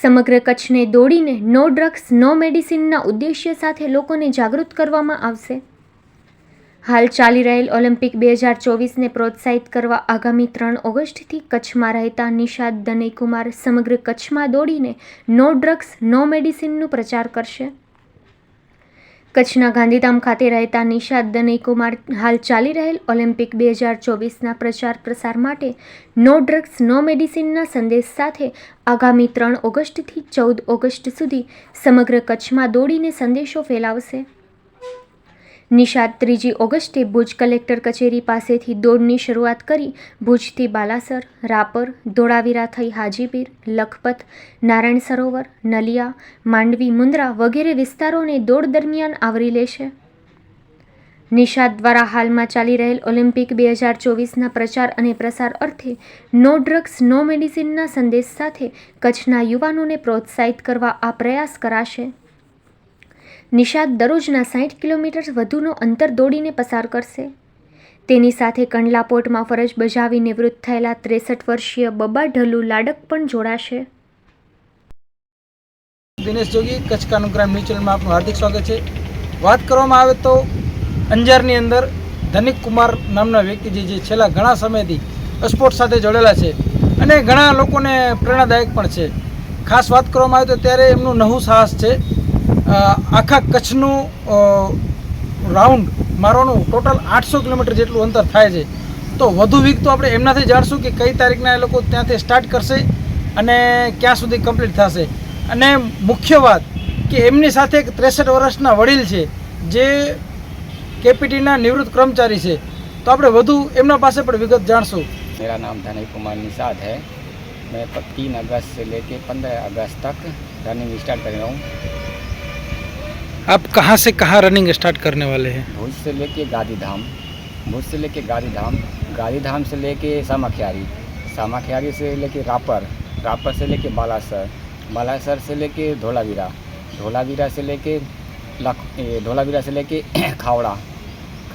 સમગ્ર કચ્છને દોડીને નો ડ્રગ્સ, નો મેડિસિનના ઉદ્દેશ્ય સાથે લોકોને જાગૃત કરવામાં આવશે. હાલ ચાલી રહેલ ઓલિમ્પિક બે હજાર ચોવીસને પ્રોત્સાહિત કરવા આગામી ત્રણ ઓગસ્ટથી કચ્છમાં રહેતા નિષાદ દનયકુમાર સમગ્ર કચ્છમાં દોડીને નો ડ્રગ્સ, નો મેડિસિનનું પ્રચાર કરશે. કચ્છના ગાંધીધામ ખાતે રહેતા નિશાદ દનયકુમાર હાલ ચાલી રહેલ ઓલિમ્પિક બે હજાર ચોવીસના પ્રચાર પ્રસાર માટે નો ડ્રગ્સ, નો મેડિસિનના સંદેશ સાથે આગામી ત્રણ ઓગસ્ટથી ચૌદ ઓગસ્ટ સુધી સમગ્ર કચ્છમાં દોડીને સંદેશો ફેલાવશે. નિષાદ ત્રીજી ઓગસ્ટે ભુજ કલેક્ટર કચેરી પાસેથી દોડની શરૂઆત કરી ભુજથી બાલાસર, રાપર, ધોળાવીરા થઈ હાજીપીર, લખપત, નારાયણ સરોવર, નલિયા, માંડવી, મુન્દ્રા વગેરે વિસ્તારોને દોડ દરમિયાન આવરી લેશે. નિષાદ દ્વારા હાલમાં ચાલી રહેલ ઓલિમ્પિક બે હજાર ચોવીસના પ્રચાર અને પ્રસાર અર્થે નો ડ્રગ્સ, નો મેડિસિનના સંદેશ સાથે કચ્છના યુવાનોને પ્રોત્સાહિત કરવા આ પ્રયાસ કરાશે. નિષાદ દરરોજના સાઠ કિલોમીટર વધુનો અંતર દોડીને પસાર કરશે. તેની સાથે કંડલા પોર્ટમાં ફરજ બજાવી નિવૃત્ત થયેલા ત્રેસઠ વર્ષીય બબા ઢલુ લાડક પણ જોડાશે. દિનેશ જોગી, કચ્છ કાનુગ્રામ ન્યૂઝ ચેનલમાં આપનું હાર્દિક સ્વાગત છે. વાત કરવામાં આવે તો અંજારની અંદર ધનિક કુમાર નામના વ્યક્તિ જે છેલ્લા ઘણા સમયથી સ્પોર્ટ્સ સાથે જોડેલા છે અને ઘણા લોકોને પ્રેરણાદાયક પણ છે. ખાસ વાત કરવામાં આવે તો ત્યારે એમનું નવું સાહસ છે આખા કચ્છનું અ, રાઉન્ડ મારવાનું ટોટલ આઠસો કિલોમીટર જેટલું અંતર થાય છે તો વધુ વિગતો આપણે એમનાથી જાણશું કે કઈ તારીખના એ લોકો ત્યાંથી સ્ટાર્ટ કરશે અને ક્યાં સુધી કમ્પ્લીટ થશે અને મુખ્ય વાત કે એમની સાથે એક ત્રેસઠ વર્ષના વડીલ છે જે કેપીટીના નિવૃત્ત કર્મચારી છે તો આપણે વધુ એમના પાસે પણ વિગત જાણશું मेरा नाम धनय कुमार निषाद है मैं प- तीन अगस्त से लेके पंद्रह अगस्त तक रनिंग स्टार्ट कर रहा हूँ आप कहाँ से कहाँ रनिंग स्टार्ट करने वाले हैं भुज से लेके गांधीधाम भुज से लेके गांधीधाम गांधीधाम से लेके सामाख्यारी सामाख्यारी से लेके रापर रापर से लेके बालासर बालासर से लेके धोलावीरा धोलावीरा से लेके लख धोलावीरा से लेके खावड़ा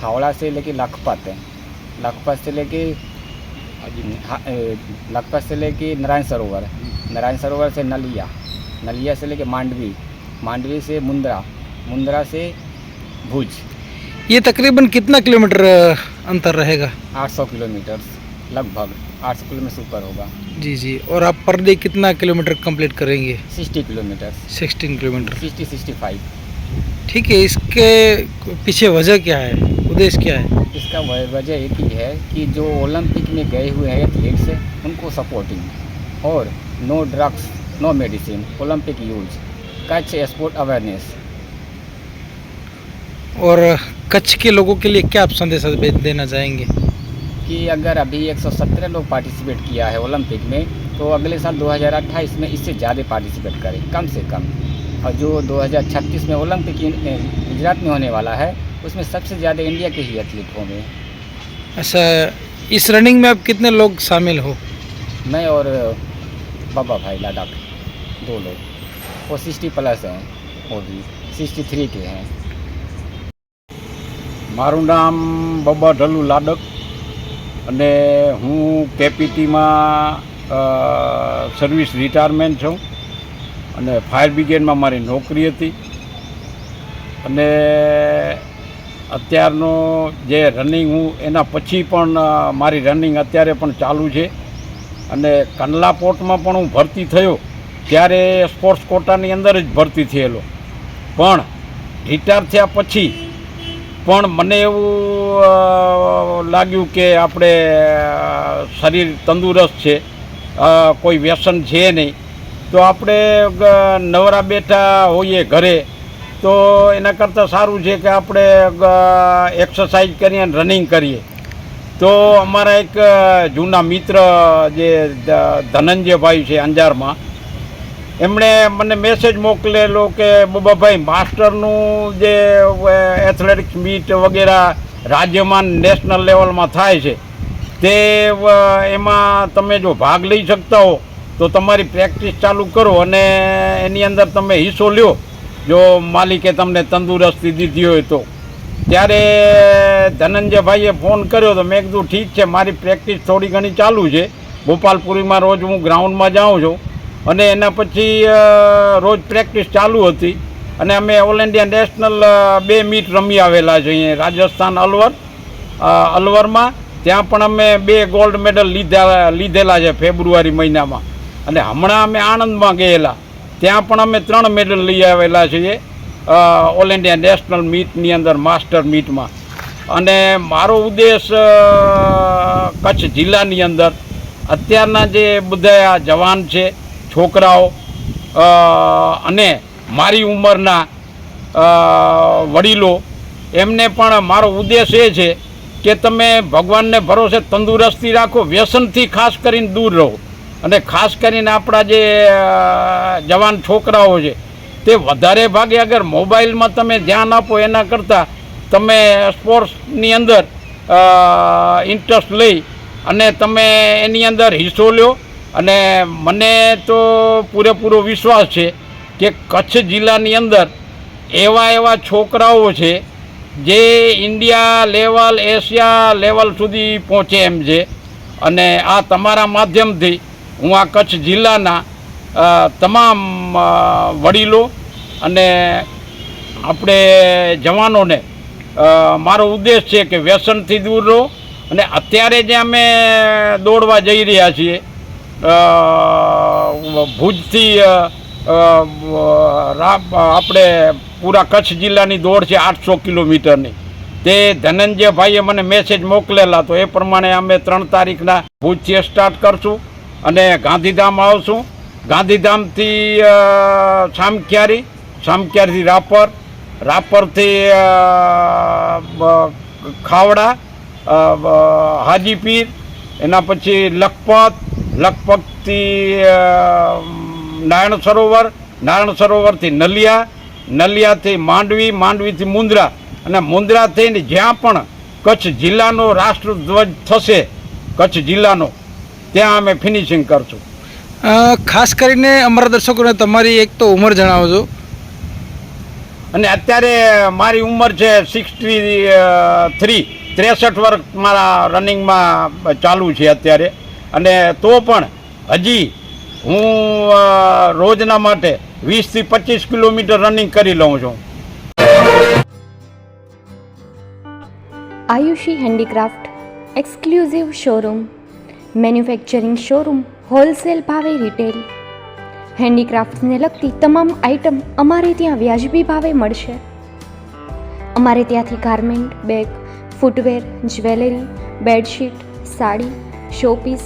खावड़ा से लेके लखपत लखपत से लेके हाँ, लखपत से लेके नारायण सरोवर नारायण सरोवर से नलिया नलिया से लेके मांडवी मांडवी से मुंद्रा मुंद्रा से भुज। ये तकरीबन कितना किलोमीटर अंतर रहेगा? 800 किलोमीटर लगभग 800 किलोमीटर ऊपर होगा। जी जी। और आप पर डे कितना किलोमीटर कंप्लीट करेंगे? 60 किलोमीटर 16 किलोमीटर। 60 65 ठीक है इसके पीछे वजह क्या है? उद्देश्य क्या है? इसका वजह एक ही है कि जो ओलंपिक में गए हुए हैं एथलीट्स उनको सपोर्टिंग और no drugs no medicine Olympic use Kutch sport awareness और कच्छ के लोगों के लिए क्या आप संदेश देना चाहेंगे? कि अगर अभी 117 लोग पार्टिसिपेट किया है ओलंपिक में तो अगले साल 2028 में इससे ज़्यादा पार्टिसिपेट करें कम से कम। और जो 2036 में ओलंपिक गुजरात में होने वाला है उसमें सबसे ज़्यादा इंडिया के ही एथलीट होंगे। अच्छा इस रनिंग में आप कितने लोग शामिल हो? मैं और बाबा भाई लाडक दो लोग। वो सिक्सटी प्लस हैं वो भी। सिक्सटी थ्री के हैं। મારું નામ બબા ઢલુ લાડક અને હું કેપીટીમાં સર્વિસ રિટાયરમેન્ટ છું અને ફાયર બ્રિગેડમાં મારી નોકરી હતી. અને અત્યારનો જે રનિંગ હું એના પછી પણ મારી રનિંગ અત્યારે પણ ચાલુ છે. અને કંડલા પોર્ટમાં પણ હું ભરતી થયો ત્યારે સ્પોર્ટ્સ કોટાની અંદર જ ભરતી થયેલો. પણ રિટાયર થયા પછી પણ મને એવું લાગ્યું કે આપણે શરીર તંદુરસ્ત છે કોઈ વ્યસન છે નહીં. તો આપણે નવરા બેઠા હોઈએ ઘરે, તો એના કરતાં સારું છે કે આપણે એક્સરસાઇઝ કરીએ અને રનિંગ કરીએ. તો અમારા એક જૂના મિત્ર જે ધનંજયભાઈ છે અંજારમાં એમણે મને મેસેજ મોકલેલો કે, બાબાભાઈ, માસ્ટરનું જે એથ્લેટિક્સ મીટ વગેરે રાજ્યમાં નેશનલ લેવલમાં થાય છે, તે એમાં તમે જો ભાગ લઈ શકતા હો, તો તમારી પ્રેક્ટિસ ચાલુ કરો અને એની અંદર તમે હિસ્સો લ્યો. જો માલિકે તમને તંદુરસ્તી દીધી હોય તો. ત્યારે ધનંજયભાઈએ ફોન કર્યો તો મેં કીધું, ઠીક છે, મારી પ્રેક્ટિસ થોડી ઘણી ચાલુ છે. ગોપાલપુરીમાં રોજ હું ગ્રાઉન્ડમાં જાઉં છું. અને એના પછી રોજ પ્રેક્ટિસ ચાલુ હતી. અને અમે ઓલ ઇન્ડિયા નેશનલ બે મીટ રમી આવેલા છે અહીંયા રાજસ્થાન અલવર અલવરમાં. ત્યાં પણ અમે બે ગોલ્ડ મેડલ લીધા, લીધેલા છે ફેબ્રુઆરી મહિનામાં. અને હમણાં અમે આણંદમાં ગયેલા. ત્યાં પણ અમે ત્રણ મેડલ લઈ આવેલા છીએ ઓલ ઇન્ડિયા નેશનલ મીટની અંદર, માસ્ટર મીટમાં. અને મારો ઉદ્દેશ કચ્છ જિલ્લાની અંદર, અત્યારના જે બધા જવાન છે છોકરાઓ અને મારી ઉંમરના વડીલો, એમને પણ મારો ઉદ્દેશ એ છે કે તમે ભગવાનને ભરોસે તંદુરસ્તી રાખો, વ્યસનથી ખાસ કરીને દૂર રહો. અને ખાસ કરીને આપણા જે જવાન છોકરાઓ છે, તે વધારે ભાગે અગર મોબાઈલમાં તમે ધ્યાન આપો એના કરતાં તમે સ્પોર્ટ્સની અંદર ઇન્ટરેસ્ટ લઈ અને તમે એની અંદર હિસ્સો લ્યો અને મને તો પૂરેપૂરો વિશ્વાસ છે કે કચ્છ જિલ્લાની અંદર એવા એવા છોકરાઓ છે જે ઇન્ડિયા લેવલ, એશિયા લેવલ સુધી પહોંચે એમ છે. અને આ તમારા માધ્યમથી હું આ કચ્છ જિલ્લાના તમામ વડીલો અને આપણે જવાનોને મારો ઉદ્દેશ છે કે વ્યસનથી દૂર રહો અને અત્યારે જે અમે દોડવા જઈ રહ્યા છીએ ભુજથી આપણે પૂરા કચ્છ જિલ્લાની દોડ છે આઠસો કિલોમીટરની. તે ધનંજયભાઈએ મને મેસેજ મોકલેલા તો એ પ્રમાણે અમે ત્રણ તારીખના ભુજથી સ્ટાર્ટ કરશું અને ગાંધીધામ આવશું. ગાંધીધામથી સામખિયારી સામખિયારીથી રાપર, રાપરથી ખાવડા હાજીપીર, એના પછી લખપત લખપતથી નારાયણ સરોવર નારાયણ સરોવરથી નલિયા નલિયાથી માંડવી માંડવીથી મુંદ્રા અને મુંદ્રા થઈને જ્યાં પણ કચ્છ જિલ્લાનો રાષ્ટ્રધ્વજ થશે કચ્છ જિલ્લાનો ત્યાં અમે ફિનિશિંગ કરશું. ખાસ કરીને અમારા દર્શકોને તમારી એક તો ઉંમર જણાવજો. અને અત્યારે મારી ઉંમર છે સિક્સટી થ્રી ત્રેસઠ વર્ષ મારા રનિંગમાં ચાલુ છે અત્યારે. અને તો પણ હજી હું રોજના માટે વીસથી પચીસ કિલોમીટર રનિંગ કરી લઉં છું. Ayushi handicraft exclusive showroom, manufacturing showroom, wholesale ભાવે રિટેલ. હેન્ડીક્રાફ્ટ્સને લગતી તમામ આઇટમ અમારે ત્યાં વ્યાજબી ભાવે મળશે. અમારે ત્યાંથી garment, bag, footwear, jewellery, bedsheet, sari, showpiece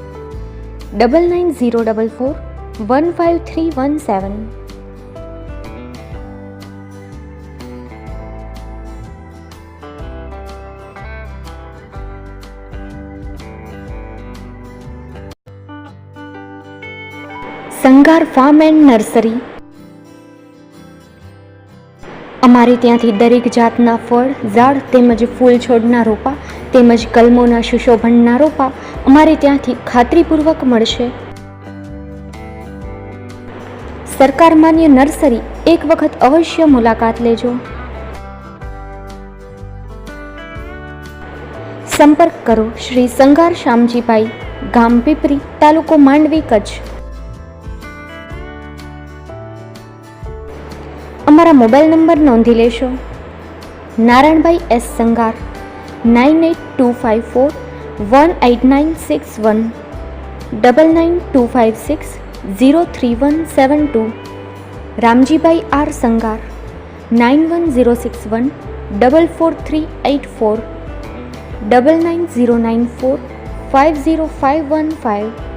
double nine zero double four one five three one seven Sangar farm and nursery અમારે ત્યાંથી દરેક જાતના ફળ, ઝાડ તેમજ ફૂલ છોડના રોપા તેમજ કલમોના સુશોભનના રોપા અમારે ત્યાંથી ખાતરીપૂર્વક મળશે. સરકાર માન્ય નર્સરી એક વખત અવશ્ય મુલાકાત લેજો. સંપર્ક કરો શ્રી સંગાર શામજીભાઈ ગામ પીપરી, તાલુકો માંડવી, કચ્છ. અમારા મોબાઈલ નંબર નોંધી લેશો. Narayanbhai S Sangar, nine eight two five four one eight nine six one double nine two five six zero three one seven two Ramjibhai R Sangar nine one zero six one double four three eight four double nine zero nine four five zero five one five